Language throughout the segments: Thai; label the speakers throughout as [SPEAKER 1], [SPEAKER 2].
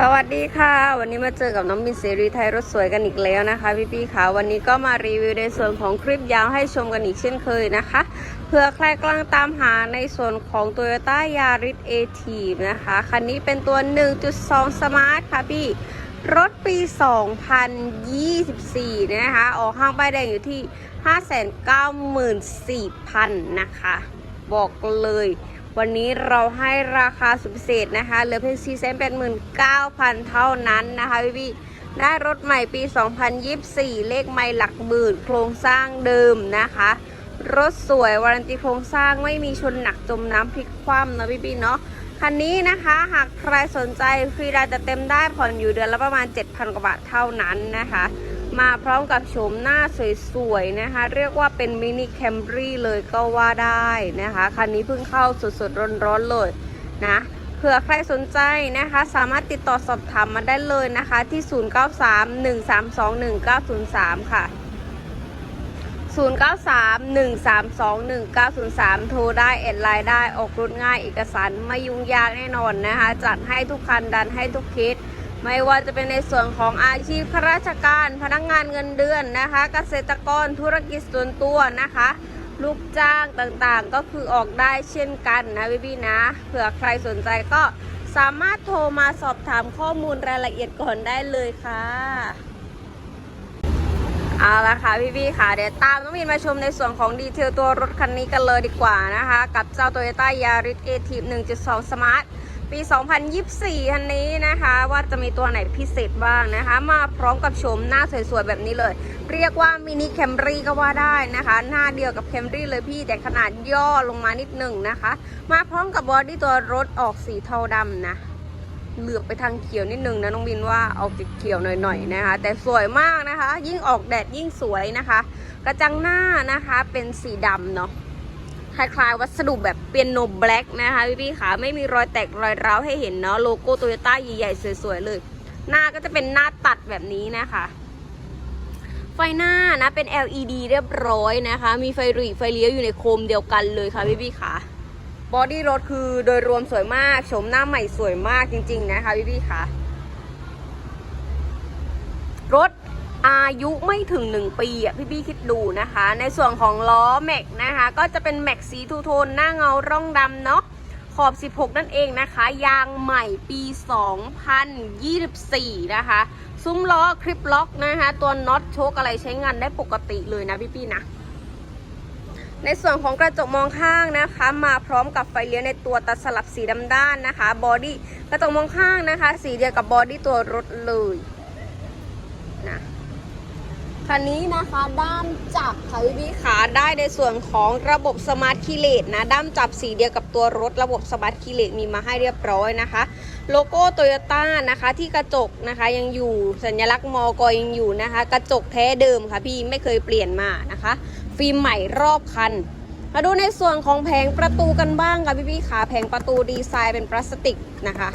[SPEAKER 1] สวัสดีค่ะ วันนี้มาเจอกับน้องบินเสรีไทยรถสวยกันอีกแล้วนะคะ พี่ๆค่ะวันนี้ก็มารีวิวในส่วนของคลิปยาวให้ชมกันอีกเช่นเคยนะคะ เพื่อใครกำลังตามหาในส่วนของ Toyota Yaris a t นะคะ คันนี้เป็นตัว 1.2 Smart ค่ะพี่ รถปี 2024 นะคะ ออกห้างป้ายแดงอยู่ที่ 594,000 นะคะ บอกเลย วันนี้เราให้ราคาสุดพิเศษนะคะเหลือเพียง4 8 9 0 0 0 เท่านั้นนะคะพี่พี่ได้รถใหม่ปี 2024 เลขไม่หลักหมื่น โครงสร้างเดิมนะคะ รถสวยวารันตีโครงสร้างไม่มีชนหนักจมน้ำพลิกคว่ำนะพี่พี่เนาะคันนี้นะคะหากใครสนใจฟรีดาวจะเต็มได้ผ่อนอยู่เดือนละประมาณ 7,000 กว่าบาทเท่านั้นนะคะ มาพร้อมกับโฉมหน้าสวยๆนะคะ เรียกว่าเป็นมินิแคมรี่เลยก็ว่าได้นะคะ คันนี้เพิ่งเข้าสดๆร้อนๆเลยนะเผื่อใครสนใจนะคะ สามารถติดต่อสอบถามมาได้เลยนะคะ ที่ 0931321903 ค่ะ 0931321903 โทรได้แอดไลน์ได้ออกรถง่ายเอกสารไม่ยุ่งยากแน่นอนนะคะ จัดให้ทุกคันดันให้ทุกเคส ไม่ว่าจะเป็นในส่วนของอาชีพข้าราชการ พนักงานเงินเดือนนะคะ เกษตรกรธุรกิจส่วนตัวนะคะ ลูกจ้างต่างๆ ก็คือออกได้เช่นกันนะพี่พี่ๆนะเผื่อใครสนใจก็สามารถโทรมาสอบถามข้อมูลรายละเอียดก่อนได้เลยค่ะเอาละค่ะพี่ๆค่ะเดี๋ยวตามน้องมินมาชมในส่วนของดีเทลตัวรถคันนี้กันเลยดีกว่านะคะ กับเจ้า Toyota Yaris a t i v 1.2 Smart ปี 2024คันนี้นะคะ ว่าจะมีตัวไหนพิเศษบ้างนะคะ มาพร้อมกับโฉมหน้าสวยๆแบบนี้เลย เรียกว่ามินิแคมรี่ก็ว่าได้นะคะ หน้าเดียวกับแคมรี่เลยพี่แต่ขนาดย่อลงมานิดหนึ่งนะคะ มาพร้อมกับบอดี้ตัวรถออกสีเทาดำนะเหลือบไปทางเขียวนิดนึงนะน้องบินว่าออกติดเขียวหน่อยๆนะคะ แต่สวยมากนะคะ ยิ่งออกแดดยิ่งสวยนะคะ กระจังหน้านะคะเป็นสีดำเนาะ คล้ายๆ วัสดุแบบเปียโนแบล็กนะคะพี่ๆขาไม่มีรอยแตกรอยร้าวให้เห็นเนาะโลโก้โตโยต้าใหญ่ๆสวยๆเลย หน้าก็จะเป็นหน้าตัดแบบนี้นะคะไฟหน้านะเป็น LED เรียบร้อยนะคะ มีไฟหรีไฟเลี้ยวอยู่ในโคมเดียวกันเลยค่ะพี่ๆขาบอดี้รถคือโดยรวมสวยมากโฉมหน้าใหม่สวยมากจริง ๆ นะคะพี่พี่ๆคะรถ อายุไม่ถึง 1 ปีอะพี่พี่คิดดูนะคะ ในส่วนของล้อแม็กนะคะ ก็จะเป็นแม็กสีทูโทนหน้าเงาร่องดำเนาะขอบ 16 นั่นเองนะคะ ยางใหม่ปี 2024 นะคะ ซุ้มล้อคลิปล็อกนะคะ ตัวน็อตโชคอะไรใช้งานได้ปกติเลยนะพี่พี่นะ ในส่วนของกระจกมองข้างนะคะ มาพร้อมกับไฟเลี้ยวในตัวตัดสลับสีดำด้านนะคะ บอดี้กระจกมองข้างนะคะ สีเดียวกับบอดี้ตัวรถเลย คันนี้นะคะด้ามจับค่ะพี่พี่ขาได้ในส่วนของระบบสมาร์ทคีเลตนะด้ามจับสีเดียวกับตัวรถระบบสมาร์ทคีเลตมีมาให้เรียบร้อยนะคะ โลโก้โตโยต้านะคะที่กระจกนะคะยังอยู่สัญลักษณ์มอกยังอยู่นะคะ กระจกแท้เดิมค่ะพี่ไม่เคยเปลี่ยนมานะคะ ฟิล์มใหม่รอบคันมาดูในส่วนของแผงประตูกันบ้างค่ะพี่พี่ๆขาแผงประตูดีไซน์เป็นพลาสติกนะคะ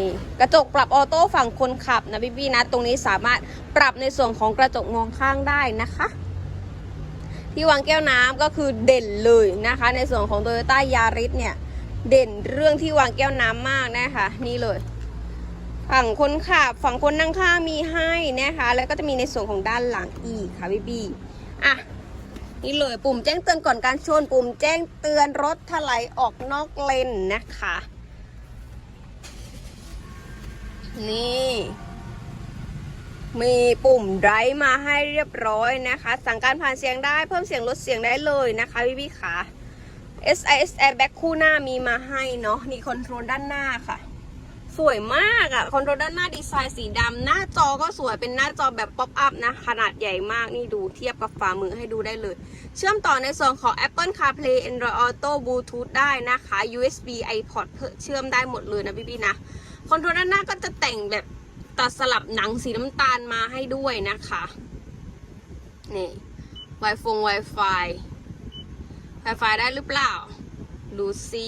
[SPEAKER 1] นี่กระจกปรับออโต้ฝั่งคนขับนะพี่พี่ๆนะ ตรงนี้สามารถปรับในส่วนของกระจกมองข้างได้นะคะ ที่วางแก้วน้ำก็คือเด่นเลยนะคะ ในส่วนของ t o y ยต้ายาริสเนี่ยเด่นเรื่องที่วางแก้วน้ำมากนะคะ นี่เลย ฝั่งคนขับฝั่งคนนั่งข้างมีให้นะคะ แล้วก็จะมีในส่วนของด้านหลังอีกค่ะพี่พี่ๆอะนี่เลยปุ่มแจ้งเตือนก่อนการชน ปุ่มแจ้งเตือนรถถลายออกนอกเลนนะคะ นี่ มีปุ่มไดร์มาให้เรียบร้อยนะคะ สั่งการผ่านเสียงได้เพิ่มเสียงลดเสียงได้เลยนะคะพี่พี่ๆค่ะ SIS Airbag คู่หน้ามีมาให้เนาะนี่คอนโทรลด้านหน้าค่ะ สวยมากอะ่ะคอนโทรลด้านหน้าดีไซน์สีดำหน้าจอก็สวยเป็นหน้าจอแบบป๊อปอัพนะ ขนาดใหญ่มากนี่ดูเทียบกับฝ่ามือให้ดูได้เลย เชื่อมต่อในส่วนของ Apple CarPlay Android Auto Bluetooth ได้นะคะ USB iPod เพิ่มเชื่อมได้หมดเลยนะพี่ๆนะ คอนโทรด้านหน้าก็จะแต่งแบบตัดสลับหนังสีน้ำตาลมาให้ด้วยนะคะ นี่ Wi-Fi Wi-Fi Wi-Fi ได้หรือเปล่า ดูซิ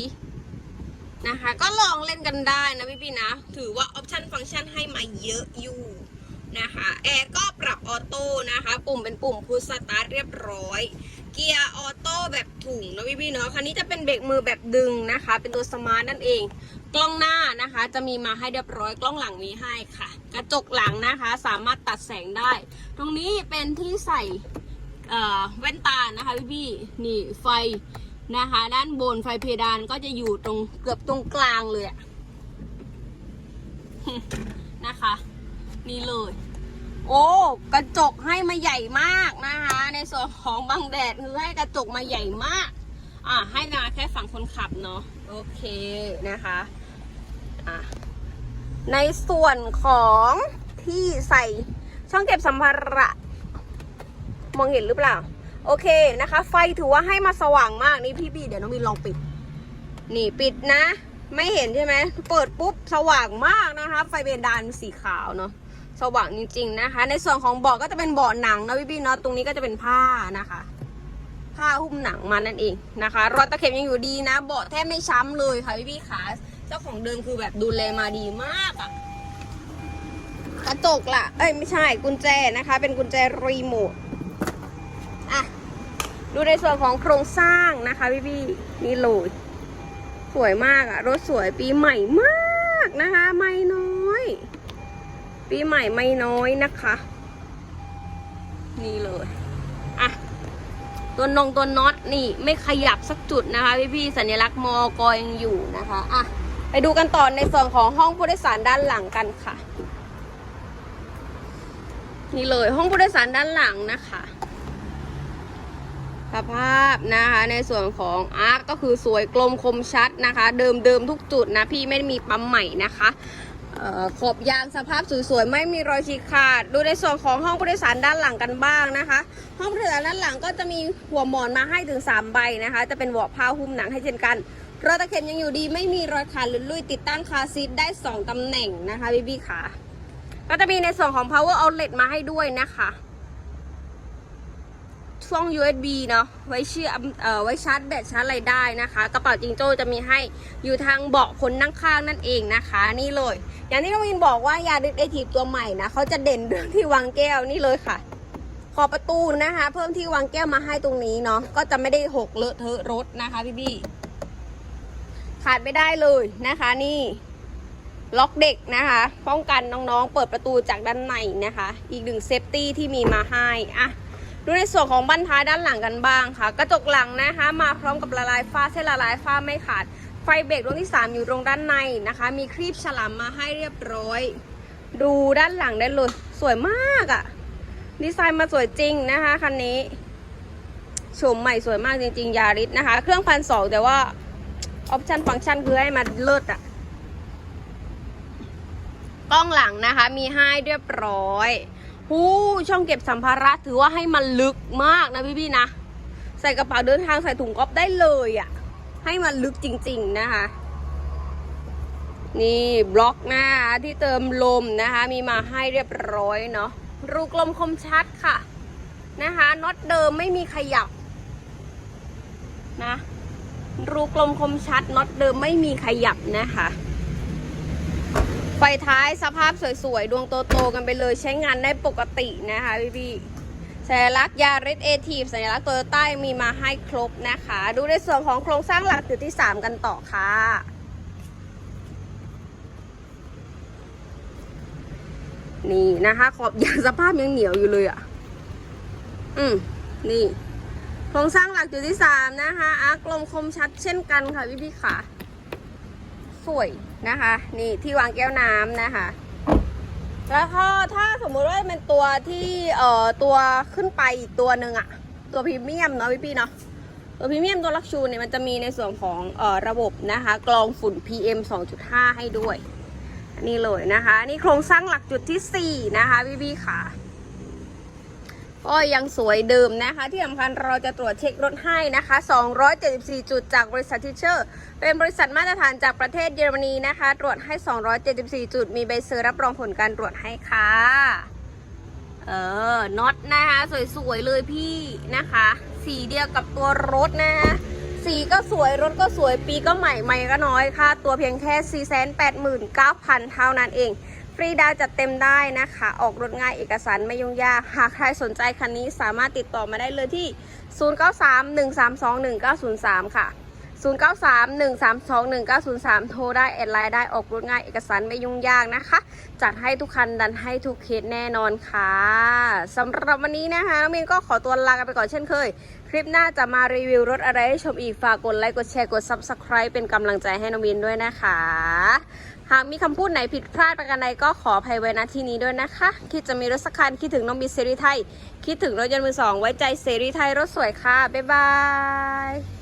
[SPEAKER 1] นะคะ ก็ลองเล่นกันได้นะพี่พี่นะ ถือว่าออปชันฟังก์ชันให้มาเยอะอยู่นะคะแอร์ก็ปรับออโต้นะคะ ปุ่มเป็นปุ่มพุชสตาร์ทเรียบร้อย เกียร์ออโต้แบบถุงนะพี่พี่เนาะคันนี้จะเป็นเบรกมือแบบดึงนะคะ เป็นตัวสมาร์ทนั่นเอง กล้องหน้านะคะ จะมีมาให้เรียบร้อยกล้องหลังมีให้ค่ะ กระจกหลังนะคะ สามารถตัดแสงได้ ตรงนี้เป็นที่ใส่แว่นตานะคะพี่พี่ๆนี่ไฟนะคะ ด้านบนไฟเพดานก็จะอยู่ตรงเกือบตรงกลางเลยนะคะ นี่เลย โอ้กระจกให้มาใหญ่มากนะคะ ในส่วนของบังแดดคือให้กระจกมาใหญ่มาก อะให้มาแค่ฝั่งคนขับเนาะโอเคนะคะ ในส่วนของที่ใส่ช่องเก็บสัมภาระ มองเห็นหรือเปล่า โอเคนะคะ ไฟถือว่าให้มาสว่างมากนี่พี่บีเดี๋ยวน้องมีลองปิด นี่ปิดนะ ไม่เห็นใช่ไหมเปิดปุ๊บสว่างมากนะคะ ไฟเบนดานสีขาวเนาะสว่างจริง ๆนะคะ ในส่วนของเบาะก็จะเป็นเบาะหนังนะพี่บีเนาะตรงนี้ก็จะเป็นผ้านะคะผ้าหุ้มหนังมานั่นเองนะคะ รอยตะเข็บยังอยู่ดีนะ เบาะแทบไม่ช้ำเลยค่ะพี่พี่ขา เจ้าของเดิมคือแบบดูแลมาดีมากอะกระจกล่ะ เอ้ยไม่ใช่กุญแจนะคะ เป็นกุญแจรีโมทอะดูในส่วนของโครงสร้างนะคะพี่พี่นี่เลยสวยมากอะรถสวยปีใหม่มากนะคะ ไม่น้อย ปีใหม่ไม่น้อยนะคะ นี่เลยอะตัวนงตัวน็อตนี่ไม่ขยับสักจุดนะคะ พี่พี่สัญลักษณ์มอกอยังอยู่นะคะอะ ไปดูกันต่อในส่วนของห้องผู้โดยสารด้านหลังกันค่ะ นี่เลยห้องผู้โดยสารด้านหลังนะคะสภาพนะคะในส่วนของอาร์คก็คือสวยกลมคมชัดนะคะ เดิมเดิมทุกจุดนะพี่ไม่มีปั๊มใหม่นะคะออขอบยางสภาพสวยๆไม่มีรอยฉีกขาด ดูในส่วนของห้องผู้โดยสารด้านหลังกันบ้างนะคะ ห้องผู้โดยสารด้านหลังก็จะมีหัวหมอนมาให้ถึง 3 ใบนะคะ จะเป็นเบาะผ้าหุ้มหนังให้เช่นกัน รอยตะเข็บยังอยู่ดีไม่มีรอยขาดหรือลุยติดตั้งคาซีทได้ 2 ตำแหน่งนะคะพี่บี้ค่ะ ก็จะมีในส่วนของ power outlet มาให้ด้วยนะคะช่วง USB เนาะไว้เชื่อมเอ่อไว้ชาร์จแบตชาร์จอะไรได้นะคะ กระเป๋าจิงโจ้จะมีให้อยู่ทางเบาะคนนั่งข้างนั่นเองนะคะ นี่เลย อย่างที่น้องวินบอกว่ายาดิสเอทีฟตัวใหม่นะเขาจะเด่นเรื่องที่วางแก้วนี่เลยค่ะ ขอบประตูนะคะ เพิ่มที่วางแก้วมาให้ตรงนี้เนาะก็จะไม่ได้หกเลอะเทอะรถนะคะพี่บี้ ขาดไม่ได้เลยนะคะนี่ล็อกเด็กนะคะ ป้องกันน้องๆ เปิดประตูจากด้านในนะคะ อีกหนึ่งเซฟตี้ที่มีมาให้อะดูในส่วนของบั้นท้ายด้านหลังกันบ้างค่ะ กระจกหลังนะคะ มาพร้อมกับละลายฝ้าเส้นละลายฝ้าไม่ขาด ไฟเบรกดวงที่ 3 อยู่ตรงด้านในนะคะ มีครีบฉลามมาให้เรียบร้อย ดูด้านหลังได้เลยสวยมากอะ่ะ ดีไซน์มาสวยจริงนะคะคันนี้โฉมใหม่สวยมากจริงๆยาริสนะคะ เครื่องพันสองแต่ว่า ออปชันฟังก์ชันคือให้มันเลิศอะกล้องหลังนะคะ มีให้เรียบร้อยหูช่องเก็บสัมภาระถือว่าให้มันลึกมากนะพี่พี่ๆนะ ใส่กระเป๋าเดินทางใส่ถุงก๊อฟได้เลยอะให้มันลึกจริง ๆนะคะ นี่บล็อกหน้าที่เติมลมนะคะ มีมาให้เรียบร้อยเนาะรูกลมคมชัดค่ะนะคะน็อตเดิมไม่มีขยับนะ รูกลมคมชัดน็อตเดิมไม่มีขยับนะคะ ไฟท้ายสภาพสวยๆ ดวงโตๆกันไปเลยใช้งานได้ปกตินะคะพี่ๆสัญลักษณ์ยาริสเอทีฟสัญลักษณ์โตโยต้ามีมาให้ครบนะคะ ดูในส่วนของโครงสร้างหลักจุดที่ 3 กันต่อค่ะนี่นะคะ ขอบยางสภาพยังเหนียวอยู่เลยอะ อืม นี่ โครงสร้างหลักจุดที่3นะคะอาร์คลมคมชัดเช่นกันค่ะพี่พี่ๆค่ะ สวยนะคะ นี่ที่วางแก้วน้ำนะคะ แล้วก็ถ้าสมมุติว่าเป็นตัวที่เอ่อตัวขึ้นไปอีกตัวหนึ่งอะตัวพรีเมียมเนาะพี่พี่ๆเนาะตัวพรีเมียมตัวลักชูเนี่ยมันจะมีในส่วนของเอ่อระบบนะคะกรองฝุ่น PM 2.5 ให้ด้วย นี่เลยนะคะ นี่โครงสร้างหลักจุดที่ 4 นะคะพี่พี่ๆค่ะ ก็ยังสวยเดิมนะคะ ที่สำคัญเราจะตรวจเช็ครถให้นะคะ 274 จุดจากบริษัททิเชอร์ เป็นบริษัทมาตรฐานจากประเทศเยอรมนีนะคะ ตรวจให้ 274 จุด มีใบเซอร์รับรองผลการตรวจให้ค่ะ เออ น็อตนะคะ สวยๆเลยพี่นะคะ สีเดียวกับตัวรถนะคะสีก็สวยรถก็สวยปีก็ใหม่ใหม่ก็น้อยค่ะ ตัวเพียงแค่ 489,000 เท่านั้นเอง ฟรีดาวจัดเต็มได้นะคะ ออกรถง่ายเอกสารไม่ยุ่งยาก หากใครสนใจคันนี้สามารถติดต่อมาได้เลยที่ 0931321903 ค่ะ 0931321903 โทรได้แอดไลน์ได้ออกรถง่ายเอกสารไม่ยุ่งยากนะคะ จัดให้ทุกคันดันให้ทุกเคสแน่นอนค่ะสำหรับวันนี้นะคะน้องมินก็ขอตัวลากันไปก่อนเช่นเคย คลิปหน้าจะมารีวิวรถอะไรให้ชมอีกฝากกดไลค์กดแชร์กด Subscribe เป็นกำลังใจให้น้องมินด้วยนะคะ หากมีคำพูดไหนผิดพลาดประการใดก็ขออภัยไว้ณที่นี้ด้วยนะคะ คิดจะมีรถสักคันคิดถึงน้องมินเซรีไทย คิดถึงรถยนต์มือสองไว้ใจเซรีไทยรถสวยค่ะ บ๊ายบาย